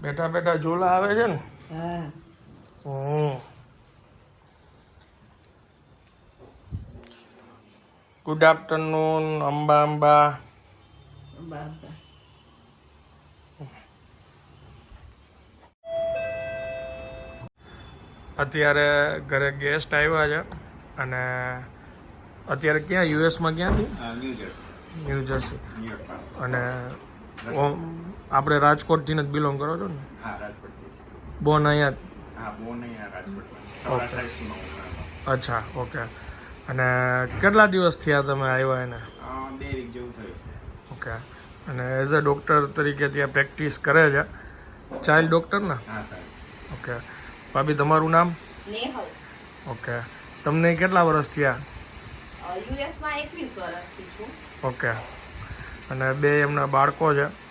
બેઠા બેઠા ઝોલા આવે છે ને? હા. હમ. Good afternoon Amba Amba. અત્યારે ઘરે ગેસ્ટ આવ્યા છે અને અત્યારે ક્યાં યુએસમાં ક્યાંથી? ન્યૂ જર્સી ન્યૂ જર્સી અને ઓમ આપણે રાજકોટથી જ બિલોંગ કરો છો ને? હા રાજકોટથી બોન અહીંયા? હા રાજકોટમાં. અચ્છા ઓકે. અને કેટલા દિવસ થયા તમે આવ્યા એને? બે વીક જેવું થયું. ઓકે. અને એઝ અ ડૉક્ટર તરીકે ત્યાં પ્રેક્ટિસ કરે છે. ચાઇલ્ડ ડૉક્ટર ને? ઓકે. ભાભી તમારું નામ? ઓકે. તમને કેટલા વર્ષ થયા? ઓકે. અને બે એમના બાળકો છે.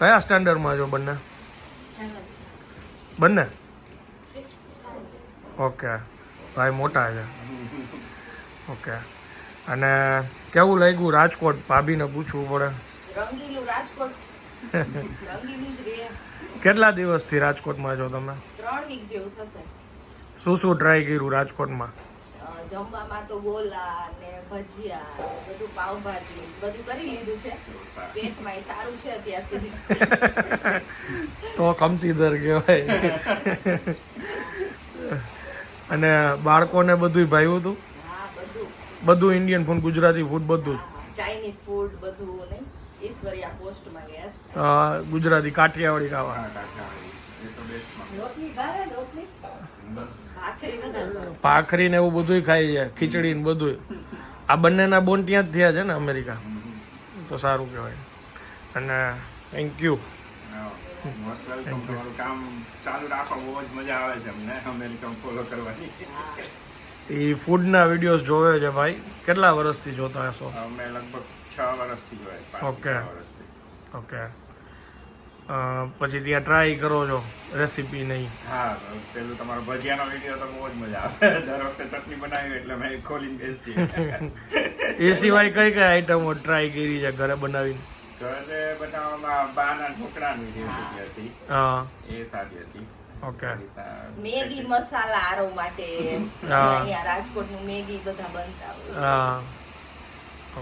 કયા સ્ટાન્ડર્ડમાં છો બંને? બંને? ઓકે ભાઈ મોટા છે. ઓકે અને કેવું લાગ્યું રાજકોટ? ભાભીને પૂછવું પડે. કેટલા દિવસથી રાજકોટમાં છો તમે? શું શું ટ્રાય કર્યું રાજકોટમાં? જમવામાં તો ગોલા ને ભજીયા બધું પાવભાજી બધું કરી લીધું છે. પેટમાં સારું છે અત્યાર સુધી. તો કમતી દર કહેવાય. અને બાળકોને બધું ભાવ્યું હતું? બધું. બધું ઇન્ડિયન ફૂડ ગુજરાતી ફૂડ બધું જ? ચાઇનીઝ ફૂડ બધું નહીં. ઈશ્વરિયા પોસ્ટમાં ગયા ગુજરાતી કાઠિયાવાડી ખાવા. કાઠિયાવાડી. એ તો બેસ્ટમાં રોટલી ભાવે રોટલી? ભાખરી ને એવું બધું ખાઈ છે ખીચડી ને બધું આ બંનેના બોન ત્યાં જ થયા છે ને અમેરિકા. તો સારું કહેવાય. અને થેન્ક યુ મોસ્ટ વેલકમ તમારું કામ ચાલુ બહુ જ મજા આવે છે અમને ફોલો કરવાની. એ ફૂડના વિડીયોઝ જોવે છે ભાઈ. કેટલા વર્ષથી જોતા હશો? અમે લગભગ છ વર્ષથી વર્ષથી. ઓકે અ, પછી ત્યાં ટ્રાય કરો છો રેસીપી નહીં. હા પેલું તમારો ભજીયાનો વીડિયો તો બહુ જ મજા આવે. દર વખતે ચટણી બનાવી એટલે મેં ખોલીને બેસી. એ સિવાય કઈ કઈ આઈટમો ટ્રાય કરી છે ઘરે બનાવીને? ઘરે બનાવવામાં બાના ઢોકળાની રેસીપી હતી. હા. એ સારી હતી. ઓકે. મેગી મસાલા આરો માટે હા. અહીંયા રાજકોટનું મેગી બધા બનતા હોય. હા.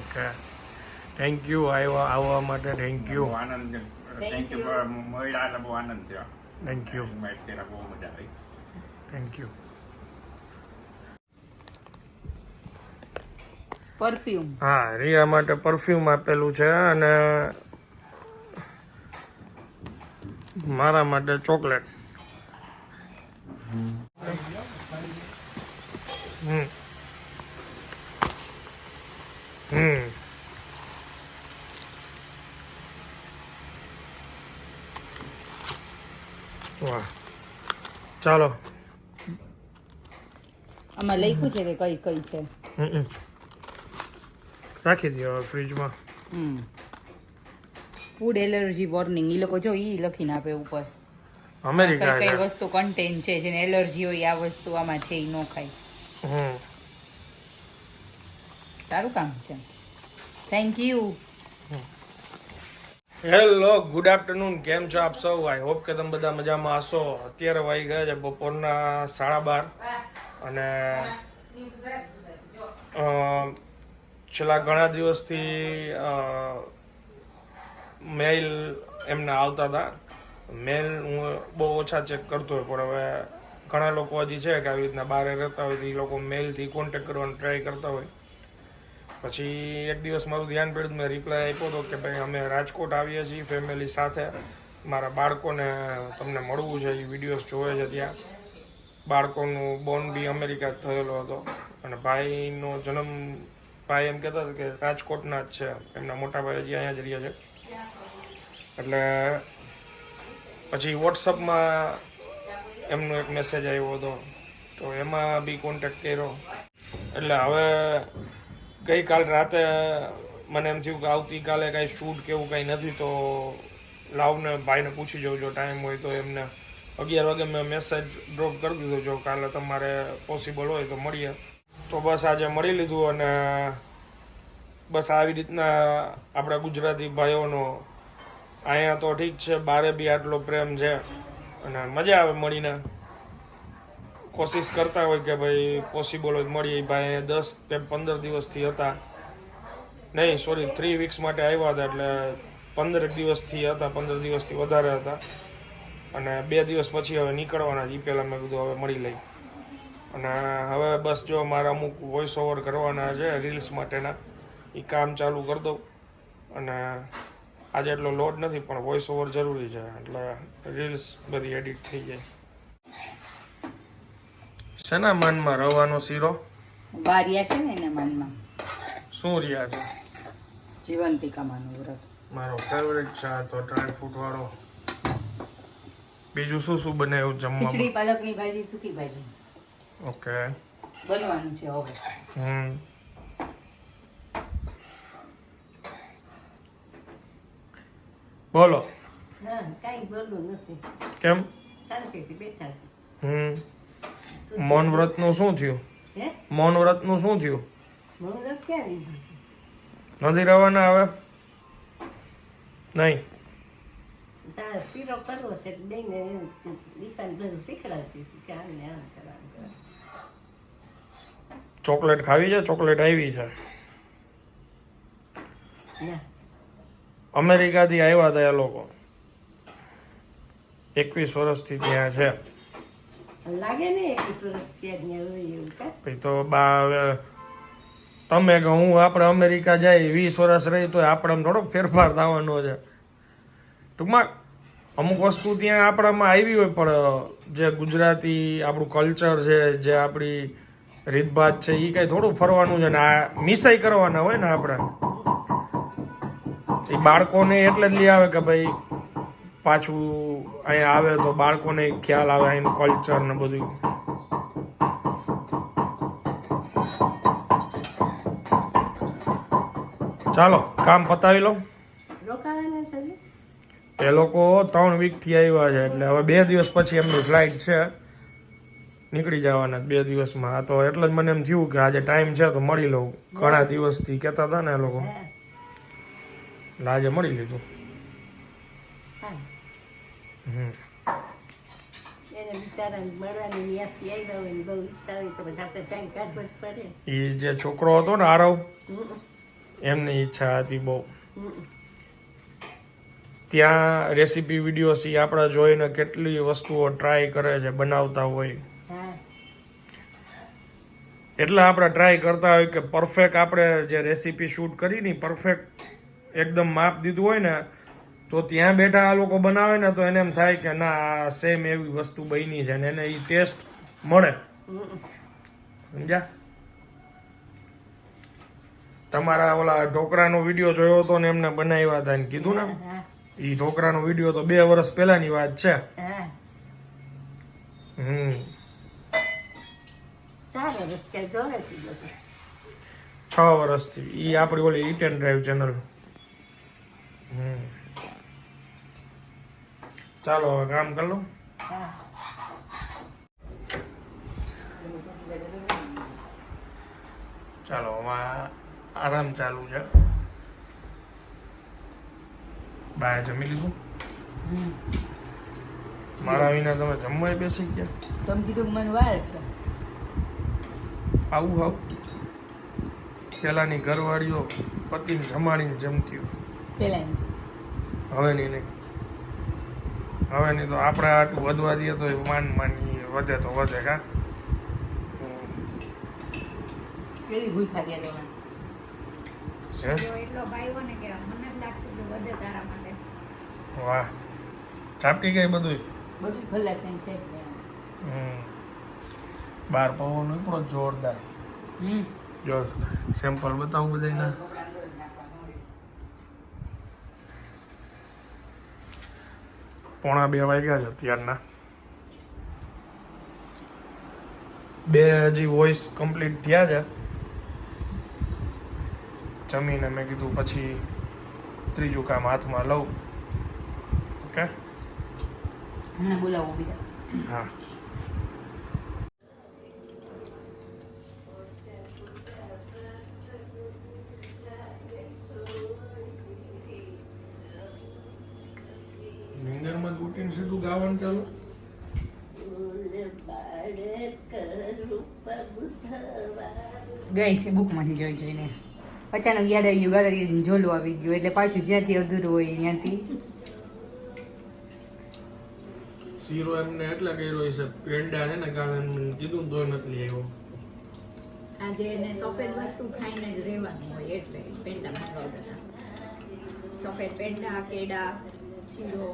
ઓકે. થેન્ક યુ આવ્યા આવવા માટે thank you Anand thank you you. મળ્યા એટલે બહુ આનંદ થયો થેન્ક યુ ઇન્વાઇટ કર્યા બહુ મજા આવી થેન્ક યુ પરફ્યુમ હા રિયા માટે પરફ્યુમ આપેલું છે અને મારા માટે ચોકલેટ. હમ. હમ. વાહ. ચાલો. આમાં લખ્યું છે કે કઈ કઈ છે? રાખી દો ફ્રીજમાં. ફૂડ એલર્જી વોર્નિંગ ઈ લોકો જો ઈ લખીને આપે ઉપર. અમેરિકા કઈ વસ્તુ કન્ટેન છે જેને એલર્જી હોય આ વસ્તુ આમાં છે એ ન ખાય. સારું કામ છે. Thank you hello good afternoon કેમ છો આપ સૌ? આઈ હોપ કે તમે બધા મજામાં હશો. અત્યારે વાઈ ગયા છે બપોરના સાડા બાર. અને છેલ્લા ઘણા દિવસથી મેઇલ એમને આવતા હતા. મેલ હું બહુ ઓછા ચેક કરતો હોય, પણ હવે ઘણા લોકો હજી છે કે આવી રીતના બહાર રહેતા હોય તો એ લોકો મેલથી કોન્ટેક કરવાનો ટ્રાય કરતા હોય. પછી એક દિવસ મારું ધ્યાન પડ્યું મેં રિપ્લાય આપ્યો હતો કે ભાઈ અમે રાજકોટ આવીએ છીએ ફેમિલી સાથે. મારા બાળકોને તમને મળવું છે, એ વિડીયોઝ જોવે છે ત્યાં. બાળકોનું બોર્ન બી અમેરિકા થયેલો હતો. અને ભાઈનો જન્મ, ભાઈ એમ કહેતા હતા કે રાજકોટના જ છે. એમના મોટા ભાઈ હજી અહીંયા જ રહ્યા છે. એટલે પછી વોટ્સઅપમાં એમનો એક મેસેજ આવ્યો હતો. તો એમાં બી કોન્ટેક્ટ કર્યો. એટલે હવે ગઈકાલ રાતે મને એમ થયું કે આવતીકાલે કાંઈ શૂટ કે એવું કાંઈ નથી, તો લાવને ભાઈને પૂછી જવું જો ટાઈમ હોય તો એમને. અગિયાર વાગે મેં મેસેજ ડ્રોપ કરી દીધો જો કાલે તમારે પોસિબલ હોય તો મળીએ. તો બસ આજે મળી લીધું અને બસ આવી રીતના આપણા ગુજરાતી ભાઈઓનો. અહીંયા તો ઠીક છે, બારે બી આટલો પ્રેમ છે અને મજા આવે મળીને. કોશિશ કરતા હોય કે ભાઈ પોસિબલ હોય મળીએ. ભાઈ દસ કે પંદર દિવસથી હતા. નહીં સોરી થ્રી વીક્સ માટે આવ્યા હતા એટલે પંદર દિવસથી હતા, પંદર દિવસથી વધારે હતા. અને બે દિવસ પછી હવે નીકળવાના એ પહેલાં મેં કીધું હવે મળી લઈ. અને હવે બસ જો મારા અમુક વોઇસ ઓવર કરવાના છે રીલ્સ માટેના એ કામ ચાલુ કરી દઉં. અને આજે એટલો લોડ નથી, પણ વોઇસ ઓવર જરૂરી છે. એટલે રીલ્સ બધી એડિટ થઈ જાય. શેના માનમાં રવાનો શીરો? બારિયા છે ને એના માનમાં. શું રહ્યા છે? જીવંતિકામાનું વ્રત. મારો ફેવરેટ છે આ તો ડ્રાય ફ્રૂટ વાળો બીજું શું શું બનાવ્યું ખીચડી પાલકની ભાજી સૂકી ભાજી. ઓકે. બનવાનું છે હવે. હમ. બોલો. ના કાંઈ બોલવું નથી. કેમ? શાંતિથી બેઠા છે. હમ. મૌન વ્રતનું શું થયું? મૌન વ્રતનું શું થયું? નથી રહેવાના હવે? નહીં. ચોકલેટ ખાવી છે? ચોકલેટ આવી છે. અમેરિકાથી આવ્યા હતા એ લોકો. એકવીસ વર્ષથી ત્યાં છે. લાગે તો બા તમે કે હું આપણે અમેરિકા જાય વીસ વર્ષ રહી તો આપણે થોડોક ફેરફાર થવાનો છે. ટૂંકમાં અમુક વસ્તુ ત્યાં આપણામાં આવી હોય, પણ જે ગુજરાતી આપણું કલ્ચર છે, જે આપણી રીતભાત છે એ કઈ થોડું ફરવાનું છે ને આ મિસાઈ કરવાના હોય ને આપણે. એ બાળકોને એટલે જ લઈ આવે કે ભાઈ પાછું અહીંયા આવે તો બાળકોને ખ્યાલ આવે અહીંનું કલ્ચર ને બધું. ચાલો કામ પતાવી લો? એ લોકો ત્રણ વીકથી આવ્યા છે એટલે હવે બે દિવસ પછી એમની ફ્લાઇટ છે. નીકળી જવાના બે દિવસમાં. આ તો એટલે જ મને એમ થયું કે આજે ટાઈમ છે તો મળી લઉં. ઘણા દિવસથી કહેતા હતા ને એ લોકો. એટલે આજે મળી લીધું. એ જે છોકરો હતો ને આરવ એમની ઈચ્છા હતી બહુ. ત્યાં રેસીપી વિડીયોસ સી આપણે જોઈને કેટલી વસ્તુઓ ટ્રાય કરે છે બનાવતા હોય. એટલે આપણે ટ્રાય કરતા હોય કે પરફેક્ટ આપણે જે રેસીપી શૂટ કરી ને પરફેક્ટ એકદમ માપ દીધું હોય ને તો ત્યાં બેઠા આ લોકો બનાવે ને તો એને એમ થાય કે ના આ સેમ એવી વસ્તુ બની છે ને એને એ ટેસ્ટ મળે. સમજ્યા? તમારા ઓલા ઢોકરાનો વીડિયો જોયો હતો ને એમને બનાવ્યા હતા કીધું ને? એ ઢોકળાનો વીડિયો તો બે વર્ષ પહેલાની વાત છે. હમ. છે વર્ષથી. એ આપણી ઓલી એન્ડ ડ્રાઈવ ચેનલ હમ. ચાલો હવે કામ કરી ચાલો હવે આરામ ચાલુ છે. બાય જમી લીધું? મારા વિના તમે જમવાય બેસી ગયા? તમે કીધું મને વાર છે. આવું આવું પેલાની ઘરવાળીઓ પતિને જમાડીને જમતી હોય. હવે નહીં નહીં. હવેની તો આપણે આટલું વધવા દઈએ તો એ માન માની વધે તો વધે કા? હમ. કેવી ભૂખા ત્યાં રહેવાનું હે? એટલો ભાઈઓ ને કે મને જ લાગતું કે વધે તારા માટે. વાહ. ચાપકી ગઈ બધું બધું છે હમ. બાર પવન ઉપડો જોરદાર. હમ. જો સેમ્પલ બતાવું બધાના પોણા બે વાગ્યા છે અત્યારના. બે હજી વોઇસ કમ્પ્લીટ થયા છે. જમીને મેં કીધું પછી ત્રીજું કામ હાથમાં લઉં. ઓકે? બોલાવો બીજા. હા નિંદરમાં જ ઉઠીને સીધું ગાવાનું ચાલો? ગઈ છે બુકમાંથી જોઈ જોઈને. અચાનક યાદ આવી ગયું ગાદર ઝોલું આવી ગયું એટલે પાછું જ્યાંથી અધૂરું હોય ત્યાંથી. શીરો એમને એટલા કર્યો છે પેંડા છે ને કારણ કીધું તો નથી આવ્યો. આજે એને સફેદ વસ્તુ ખાઈને જ રહેવાનું હોય એટલે પેંડા મંગાવતા સફેદ પેંડા કેડા શીરો.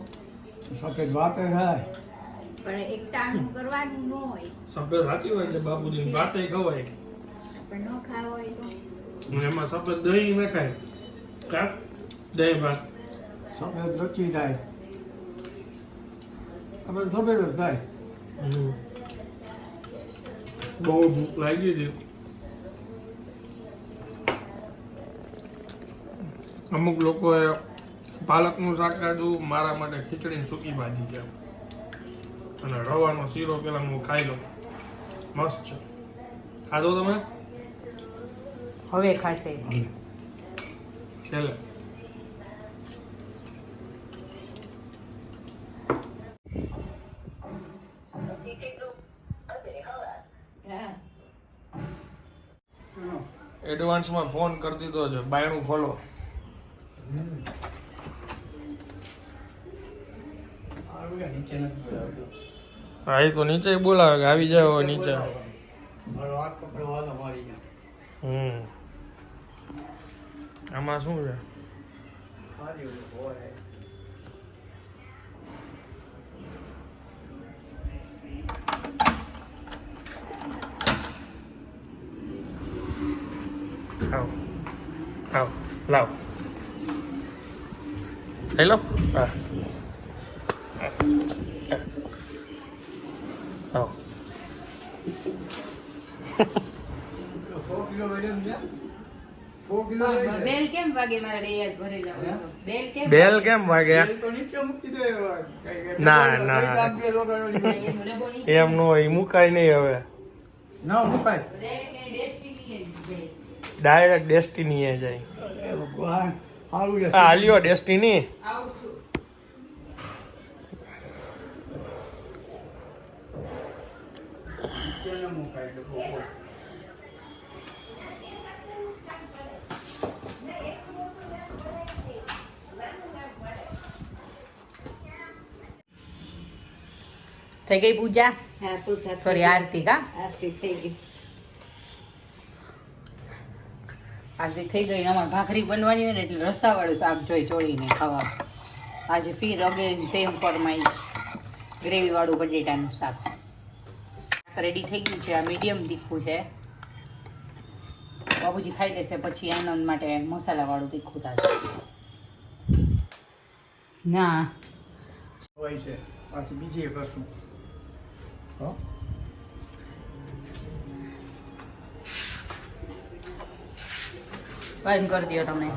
સફેદ વાપે થાય પણ એકટાણું કરવાનું ન હોય સફેદ સાચી હોય છે બાપુજી ભાતે ખવાય પણ ન ખાવા હોય તો અને એમાં સફેદ દહીં નખાય કા દહીં ભાત સફેદ રચી થાય આપણે સફેદ જ થાય હમ. બહુ ભૂખ લાગી હતી અમુક લોકોએ પાલકનું શાક ખાધું મારા માટે ખીચડીની સૂકી ભાજી છે. અને રવાનો શીરો પેલા હું ખાઈ લઉં. મસ્ત છે. ખાધો તમે? હવે ખાશે. હા. એડવાન્સમાં ફોન કરી દીધો છે. બાયણું ખોલો. હા એ તો નીચે બોલાવે કે આવી જાવ નીચે. હમ. આમાં શું છે. આવ આવ લાવ. હેલો? લો હા આવ સો કિલો વજન છે સો કિલો લઈ જાય. બેલ કેમ વાગે? મારા બે યાદ ભરેલા હોય બેલ કેમ બેલ કેમ વાગ્યા તો નીચે મૂકી દે. એવા. કઈ- કઈ ના, ના. એમ નો હોય મુકાય નહીં હવે. ના મુકાય. ડાયરેક્ટ ડેસ્ટિની એ જાય. એ હાલ્યો ડેસ્ટિની. આવું થઈ ગઈ પૂજા? હા સોરી આરતી કા? આરતી થઈ ગઈ. આરતી થઈ ગઈ ને અમારે ભાખરી બનવાની હોય ને એટલે રસાવાળું શાક જોઈ ચોળીને ખાવા આજે ફીર અગેન સેમ ફોરમાઈ ગ્રેવીવાળું બટેટાનું શાક. રેડી થઈ ગયું છે આ મીડિયમ તીખું છે. બાબુજી ખાઈ લેશે પછી આનંદ માટે મસાલાવાળું તીખું થશે. ના. હોય છે. પાછી બીજી કરશું. હો બંધ કરી દો તમે.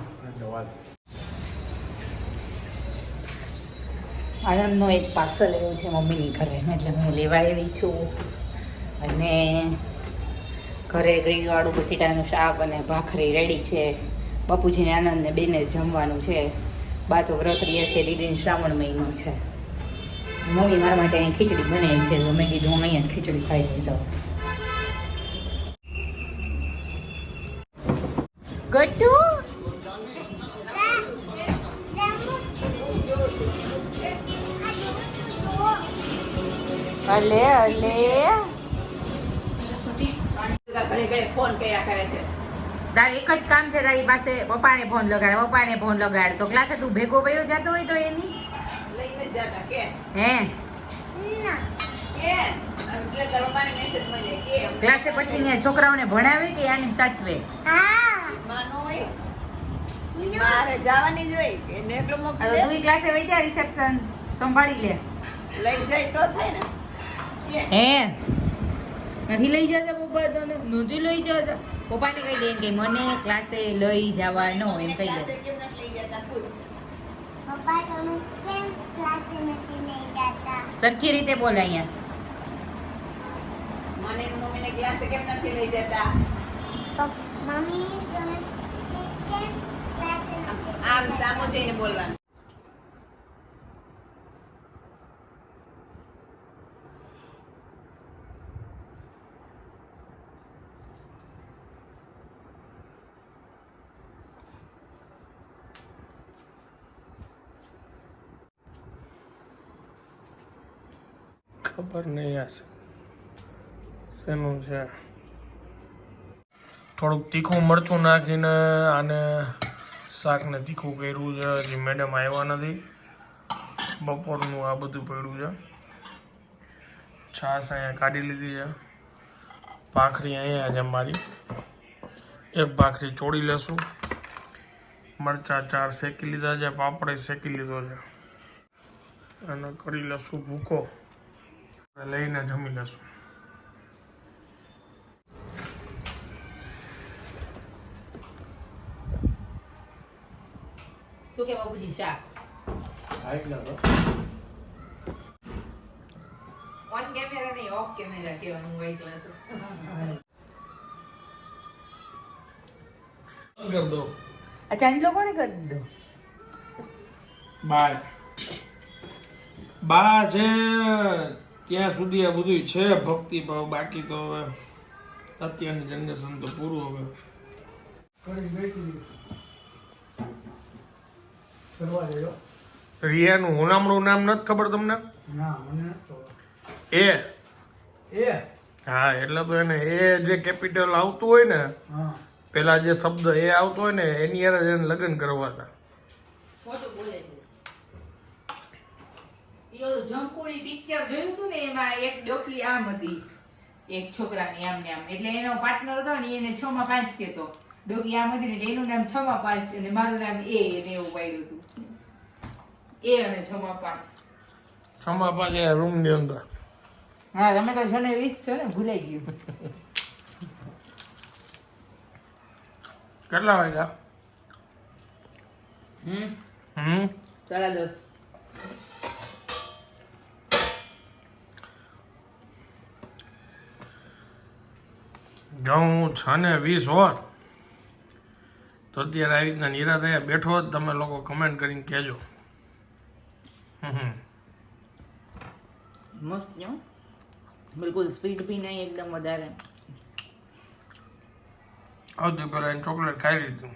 આનંદનું એક પાર્સલ એવું છે મમ્મીની ઘરે. એટલે હું લેવા આવી છું. અને ઘરે ગ્રીવાળું બટેટાનું શાક અને ભાખરી રેડી છે. બાપુજીને આનંદને બેને જમવાનું છે. બા વ્રત રહ્યા છે. દીદીને શ્રાવણ મહિનો છે. મમ્મી મારા માટે અહીં ખીચડી બનાવી છે તો મેં કીધું હું અહીંયા ખીચડી ખાઈ લઈ જાઉં. ગટુ અલે અલે ફોન કર્યા કરે છે. તાર એક જ કામ છે તારી પાસે પપ્પાને ફોન લગાડ પપ્પાને ફોન લગાડ. તો ક્લાસે તું ભેગો વયો જતો હોય તો એની? જતા કે હે? કે એટલે મેસેજ મળી જાય કે ક્લાસે પછી ને છોકરાઓને ભણાવે કે આને સાચવે? માનો હોય. મારે જવાની જોઈ એને તો દે. તું ક્લાસે વઈ જા રિસેપ્શન સંભાળી લે. લઈ જાય તો થાય ને. હે? નથી લઈ જતા પપ્પા તને? નથી લઈ જતા. પપ્પાને કહી દે કે મને ક્લાસે લઈ જવાનો એમ કહી ક્લાસે દે કેમ નથી લઈ જતા? પૂછ. પપ્પા તમે સરખી રીતે બોલ અહીંયા મને એની મમ્મીને ક્લાસે કેમ નથી લઈ જતા મમ્મી આમ? સામો જઈને બોલવાનું ખબર નહીં આ શેનું છે? થોડુંક તીખું મરચું નાખીને આને શાકને તીખું કર્યું છે. હજી મેડમ આવ્યા નથી. બપોરનું આ બધું પડ્યું છે. છાશ અહીંયા કાઢી લીધી છે. ભાખરી અહીંયા છે મારી. એક ભાખરી ચોળી લેશું. મરચાં ચાર શેકી લીધા છે, પાપડ શેકી લીધો છે. અને કરી લેશું ભૂકો. લઈને જમી લેશું. શું કે બાબુજી શાક? ઓન કેમેરા નહીં ઓફ કેમેરા કહેવાનું હોય ક્લાસ કરી દો. અચ્છા એટલો કોણે કરી દીધો? બા છે ત્યાં સુધી આ બધું છે ભક્તિ ભાવ બાકી તો હવે અત્યારની જનરેશન તો પૂરું હવે. રિયાનું હુનામણું નામ નથી ખબર તમને. એ. એ? હા એટલે તો એને એ જે કેપિટલ આવતું હોય ને હા. પેલા જે શબ્દ એ આવતો હોય ને એની યાર જ એને લગ્ન કરવા હતા છે ઓલું જંકુડી પિક્ચર જોયું હતું ને એમાં એક ડોકલી આમ હતી. એક છોકરાની આમ ને આમ. એટલે એનો પાર્ટનર હતો ને એને છ માં પાંચ કહેતો. ડોકી આમ હતી ને એનું નામ છ માં પાંચ અને મારું નામ એ એને એવું પાડ્યું હતું એ અને છ માં પાંચ. છમા પાછે રૂમની અંદર. હા તમે તો છો ને વીસ છો ને ભૂલાઈ ગયું. કેટલા વાગ્યા? હમ? હમ? સાડા દસ. જો હું છ ને વીસ હોત તો અત્યારે આવી રીતના નિરા બેઠો હોત તમે લોકો કમેન્ટ કરીને કહેજો. મસ્ત નો બિલકુલ સ્પીડ બી નહીં એકદમ વધારે. આવતી પહેલાં ચોકલેટ ખાઈ લીધું.